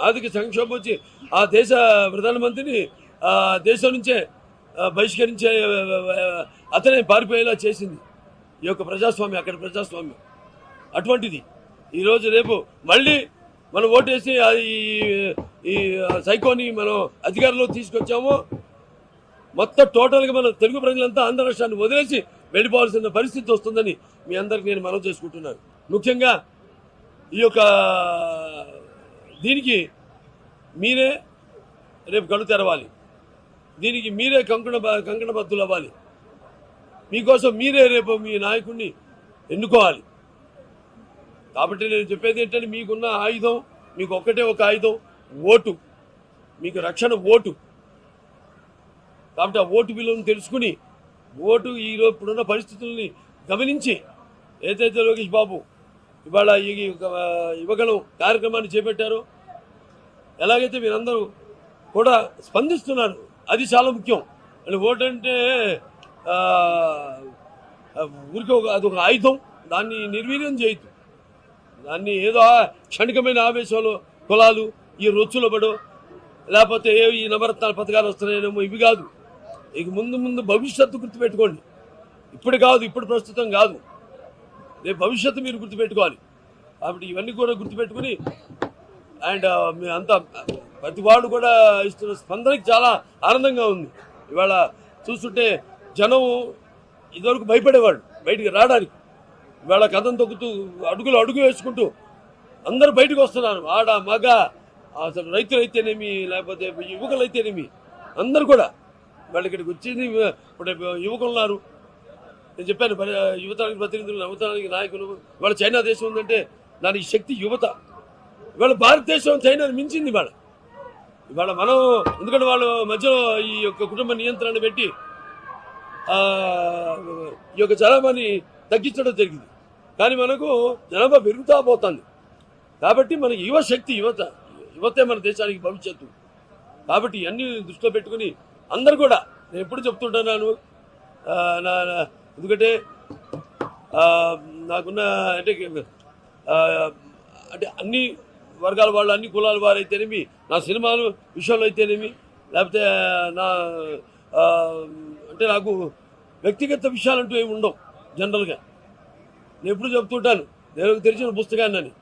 ఆర్థిక సంక్షోభం వచ్చి ఆ దేశ ప్రధానమంత్రిని ఆ దేశం నుంచే బహిష్కరించే అతనే పారిపోయేలా చేసింది. ఈ యొక్క ప్రజాస్వామ్యం అక్కడ ప్రజాస్వామ్యం. అటువంటిది. ఈరోజు రేపు మళ్ళీ మనం ఓటేసి ఈ- ఈ సైకోని మనం అధికారంలో తీసుకొచ్చామో మొత్తం టోటల్గా మన తెలుగు ప్రజలంతా ఆంధ్ర రాష్ట్రాన్ని వదిలేసి వెళ్ళిపోవాల్సిన పరిస్థితి వస్తుందని మీ అందరికి నేను మనం చేసుకుంటున్నాను. ముఖ్యంగా ఈ యొక్క దీనికి మీరే రేపు కళ్ళు తెరవాలి. దీనికి మీరే కంకణ కంకణబద్దులు అవ్వాలి. మీకోసం మీరే రేపు మీ నాయకుడిని ఎన్నుకోవాలి. కాబట్టి నేను చెప్పేది ఏంటంటే మీకున్న ఆయుధం మీకు ఒక్కటే ఒక ఆయుధం ఓటు. మీకు రక్షణ ఓటు. కాబట్టి ఆ ఓటు విలువను తెలుసుకుని ఓటు ఈరోజు ఇప్పుడున్న పరిస్థితుల్ని గమనించి ఏదైతే లోకేష్ బాబు ఇవాళ ఈ యువకులు కార్యక్రమాన్ని చేపట్టారు. ఎలాగైతే మీరందరూ కూడా స్పందిస్తున్నారు అది చాలా ముఖ్యం. అంటే ఓటంటే ఊరికి ఒక అదొక ఆయుధం. దాన్ని నిర్వీర్యం చేయొద్దు. దాన్ని ఏదో క్షణికమైన ఆవేశాలు కులాలు ఈ రొచ్చులో పడో లేకపోతే ఏ ఈ నవరత్నాల పథకాలు వస్తున్నాయేమో ఇవి కాదు. ఇక ముందు ముందు భవిష్యత్తు గుర్తుపెట్టుకోండి. ఇప్పుడు కాదు ఇప్పుడు ప్రస్తుతం కాదు. రేపు భవిష్యత్తు మీరు గుర్తుపెట్టుకోవాలి. కాబట్టి ఇవన్నీ కూడా గుర్తుపెట్టుకుని అండ్ మీ అంతా ప్రతి వాళ్ళు కూడా ఇస్తున్న స్పందనకి చాలా ఆనందంగా ఉంది. ఇవాళ చూస్తుంటే జనం ఇదివరకు భయపడేవాడు బయటికి రావడానికి. ఇవాళ కథం తొక్కుతూ అడుగులు అడుగు వేసుకుంటూ అందరూ బయటకు వస్తున్నారు. ఆడ మగ అసలు రైతులు అయితేనేమి లేకపోతే యువకులు అయితేనేమి అందరు కూడా. వాళ్ళు ఇక్కడికి వచ్చింది ఇప్పుడు యువకులు ఉన్నారు. నేను చెప్పాను యువతానికి ప్రతినిధులు యువతానికి నాయకులు ఇవాళ చైనా దేశం ఉందంటే దానికి శక్తి యువత. ఇవాళ భారతదేశం చైనాని మించింది ఇవాళ. ఇవాళ మనం ఎందుకంటే వాళ్ళు మధ్యలో ఈ యొక్క కుటుంబ నియంత్రణ పెట్టి ఈ యొక్క జనాభాని తగ్గించడం జరిగింది. కానీ మనకు జనాభా పెరుగుతా పోతుంది. కాబట్టి మన యువ శక్తి యువత యువతే మన దేశానికి భవిష్యత్తు. కాబట్టి ఇవన్నీ దృష్టిలో పెట్టుకుని అందరు కూడా నేను ఎప్పుడు చెప్తుంటున్నాను నా నా- ఎందుకంటే నాకున్న అంటే అంటే అన్ని వర్గాల వాళ్ళు అన్ని కులాల వారు అయితేనేమి నా సినిమాలు విషయంలో అయితేనేమి లేకపోతే నా అంటే నాకు వ్యక్తిగత విషయాలంటూ ఏమి ఉండవు జనరల్గా. నేను ఎప్పుడు చెప్తుంటాను నేను తెరిచిన పుస్తకాన్ని అని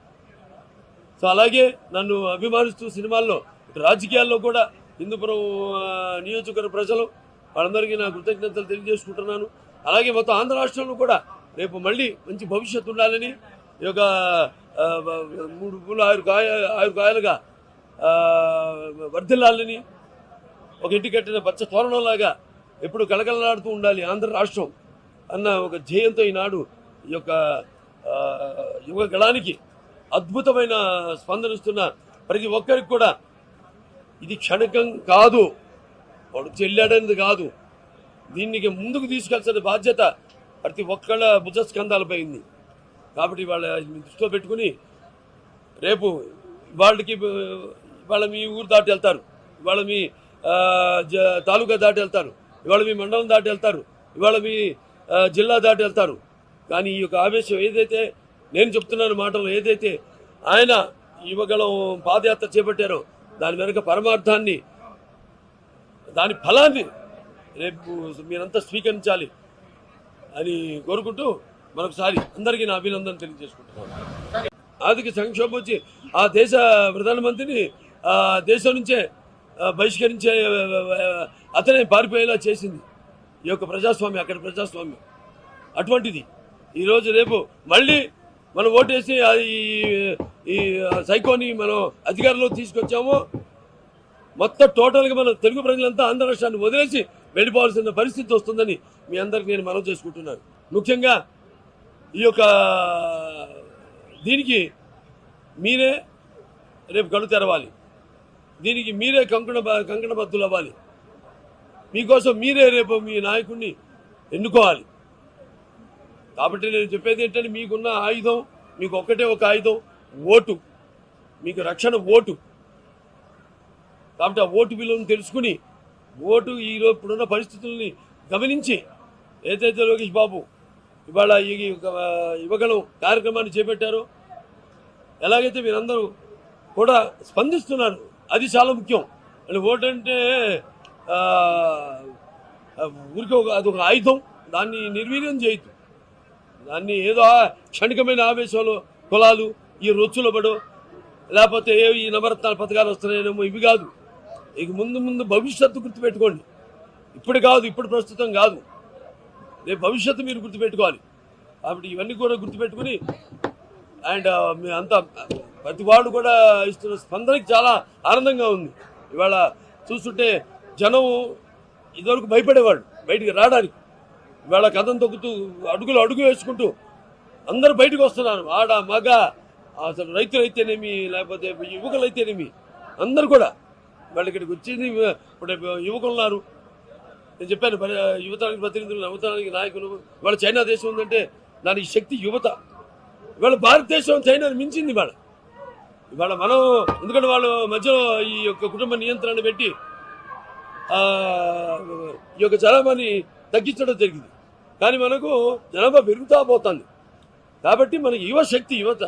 సో అలాగే నన్ను అభిమానిస్తూ సినిమాల్లో ఇటు రాజకీయాల్లో కూడా హిందూపురం నియోజకవర్గ ప్రజలు వాళ్ళందరికీ నా కృతజ్ఞతలు తెలియజేసుకుంటున్నాను. అలాగే మొత్తం ఆంధ్ర రాష్ట్రంలో కూడా రేపు మళ్ళీ మంచి భవిష్యత్తు ఉండాలని ఈ యొక్క మూడు పూలు ఆరు కాయ ఆరు కాయలుగా వర్ధిల్లాలని ఒక ఇంటి కట్టిన పచ్చ తోరణంలాగా ఎప్పుడు కలకలలాడుతూ ఉండాలి ఆంధ్ర రాష్ట్రం అన్న ఒక ధ్యేయంతో ఈనాడు ఈ యొక్క యువ గళానికి అద్భుతమైన స్పందనిస్తున్న ప్రతి ఒక్కరికి కూడా ఇది క్షణికం కాదు. వాడు చెల్లాడనేది కాదు. దీనికి ముందుకు తీసుకెళ్తున్న బాధ్యత ప్రతి ఒక్కళ్ళ భుజస్కంధాలపై ఉంది కాబట్టి వాళ్ళ దృష్టిలో పెట్టుకుని రేపు వాళ్ళకి వాళ్ళ మీ ఊరు దాటి వెళ్తారు. ఇవాళ మీ జ- తాలూకా దాటి వెళ్తారు. ఇవాళ మీ మండలం దాటి వెళ్తారు. ఇవాళ మీ జిల్లా దాటి వెళ్తారు. కానీ ఈ యొక్క ఆవేశం ఏదైతే నేను చెప్తున్నాను మాటలు ఏదైతే ఆయన యువగలం పాదయాత్ర చేపట్టారో దాని వెనుక పరమార్థాన్ని దాని ఫలాన్ని రేపు మీరంతా స్వీకరించాలి అని కోరుకుంటూ మరొకసారి అందరికీ నా అభినందన తెలియజేసుకుంటున్నాను. ఆర్థిక సంక్షోభం వచ్చి ఆ దేశ ప్రధానమంత్రిని ఆ దేశం నుంచే బహిష్కరించే అతనే పారిపోయేలా చేసింది. ఈ యొక్క ప్రజాస్వామ్యం అక్కడ ప్రజాస్వామ్యం. అటువంటిది. ఈరోజు రేపు మళ్ళీ మనం ఓటేసి ఈ- ఈ సైకోని మనం అధికారంలో తీసుకొచ్చామో. మొత్తం టోటల్గా మన తెలుగు ప్రజలంతా ఆంధ్ర రాష్ట్రాన్ని వదిలేసి వెళ్ళిపోవాల్సిన పరిస్థితి వస్తుందని మీ అందరికి నేను మనవి చేసుకుంటున్నాను. ముఖ్యంగా ఈ యొక్క దీనికి మీరే రేపు కళ్ళు తెరవాలి. దీనికి మీరే కంకణ కంకణబద్దులు అవ్వాలి. మీకోసం మీరే రేపు మీ నాయకుడిని ఎన్నుకోవాలి. కాబట్టి నేను చెప్పేది ఏంటంటే మీకున్న ఆయుధం మీకు ఒక్కటే ఒక ఆయుధం ఓటు. మీకు రక్షణ ఓటు. కాబట్టి ఆ ఓటు విలువను తెలుసుకుని ఓటు ఈరోజు ఇప్పుడున్న పరిస్థితుల్ని గమనించి ఏదైతే లోకేష్ బాబు ఇవాళ ఈ యొక్క, యువగలం కార్యక్రమాన్ని చేపట్టారో ఎలాగైతే మీరందరూ కూడా స్పందిస్తున్నారు అది చాలా ముఖ్యం. అంటే ఓటంటే ఊరికి ఒక అదొక ఆయుధం దాన్ని నిర్వీర్యం చేయొద్దు. దాన్ని ఏదో క్షణికమైన ఆవేశంలో కులాలు ఈ రొచ్చులో పడో లేకపోతే ఏ ఈ నవరత్నాల పథకాలు వస్తున్నాయేమో ఇవి కాదు. ఇక ముందు ముందు భవిష్యత్తు గుర్తుపెట్టుకోండి. ఇప్పుడు కాదు ఇప్పుడు ప్రస్తుతం కాదు. రేపు భవిష్యత్తు మీరు గుర్తుపెట్టుకోవాలి. కాబట్టి ఇవన్నీ కూడా గుర్తుపెట్టుకుని అండ్ మీ అంతా ప్రతి వాడు కూడా ఇస్తున్న స్పందనకి చాలా ఆనందంగా ఉంది. ఇవాళ చూస్తుంటే జనం ఇదివరకు భయపడేవాడు బయటికి రావడానికి. ఇవాళ కథం తొక్కుతూ అడుగులు అడుగు వేసుకుంటూ అందరూ బయటకు వస్తున్నారు. ఆడ మగ అసలు రైతులు అయితేనేమి లేకపోతే యువకులు అయితేనేమి అందరూ కూడా. వాళ్ళ ఇక్కడికి వచ్చింది ఇప్పుడు యువకులు ఉన్నారు. నేను చెప్పాను యువతానికి ప్రతినిధులు యువతరానికి నాయకులు వాళ్ళ చైనా దేశం ఉందంటే దాని శక్తి యువత. ఇవాళ భారతదేశం చైనాని మించింది ఇవాళ. ఇవాళ మనం ఎందుకంటే వాళ్ళు మధ్యలో ఈ యొక్క కుటుంబ నియంత్రణ పెట్టి ఈ యొక్క జనాభాని తగ్గించడం జరిగింది. కానీ మనకు జనాభా పెరుగుతా పోతుంది. కాబట్టి మన యువ శక్తి యువత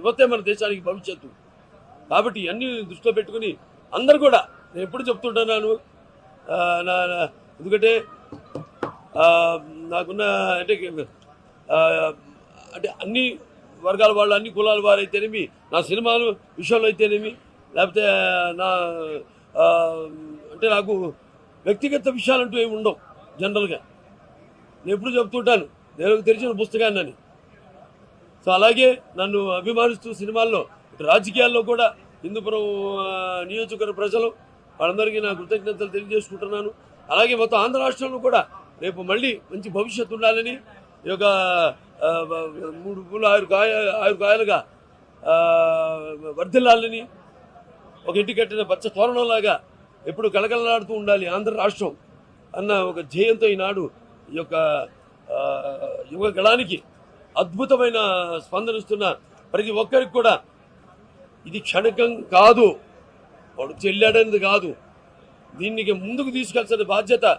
యువతే మన దేశానికి భవిష్యత్తు. కాబట్టి ఇవన్నీ దృష్టిలో పెట్టుకుని అందరు కూడా నేను ఎప్పుడు చెప్తుంటున్నాను నా నా- ఎందుకంటే నాకున్న అంటే అంటే అన్ని వర్గాల వాళ్ళు అన్ని కులాల వారు అయితేనేమి నా సినిమాలు విషయంలో అయితేనేమి లేకపోతే నా అంటే నాకు వ్యక్తిగత విషయాలంటూ ఏమి ఉండవు జనరల్గా. నేను ఎప్పుడు చెప్తుంటాను నేను తెరిచిన పుస్తకాన్ని సో అలాగే నన్ను అభిమానిస్తూ సినిమాల్లో రాజకీయాల్లో కూడా హిందూపురం నియోజకవర్గ ప్రజలు వాళ్ళందరికీ నా కృతజ్ఞతలు తెలియజేసుకుంటున్నాను. అలాగే మొత్తం ఆంధ్ర రాష్ట్రంలో కూడా రేపు మళ్ళీ మంచి భవిష్యత్తు ఉండాలని ఈ యొక్క మూడు పూలు ఆరు కాయ ఆరు కాయలుగా వర్ధిల్లాలని ఒక ఇంటి కట్టిన పచ్చ తోరణంలాగా ఎప్పుడు కలకలలాడుతూ ఉండాలి ఆంధ్ర రాష్ట్రం అన్న ఒక ధ్యేయంతో ఈనాడు ఈ యొక్క యువ గళానికి అద్భుతమైన స్పందనిస్తున్న ప్రతి ఒక్కరికి కూడా ఇది క్షణికం కాదు. వాడు చెల్లాడనేది కాదు. దీనికి ముందుకు తీసుకెళ్తున్న బాధ్యత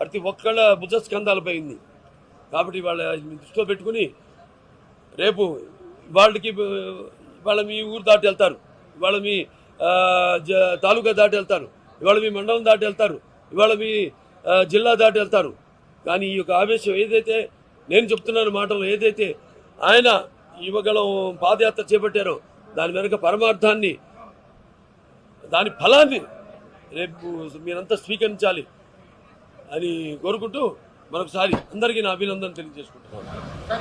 ప్రతి ఒక్కళ్ళ భుజస్కంధాలపై ఉంది. కాబట్టి వాళ్ళ దృష్టిలో పెట్టుకుని రేపు వాళ్ళకి వాళ్ళ మీ ఊరు దాటి వెళ్తారు. ఇవాళ మీ జ- తాలూకా దాటి వెళ్తారు. ఇవాళ మీ మండలం దాటి వెళ్తారు. ఇవాళ మీ జిల్లా దాటి వెళ్తారు. కానీ ఈ యొక్క ఆవేశం ఏదైతే నేను చెప్తున్నాను మాటలు ఏదైతే ఆయన యువగలం పాదయాత్ర చేపట్టారో దాని వెనుక పరమార్థాన్ని దాని ఫలాన్ని రేపు మీరంతా స్వీకరించాలి అని కోరుకుంటూ మరొకసారి అందరికీ నా అభినందన తెలియజేసుకుంటున్నాను.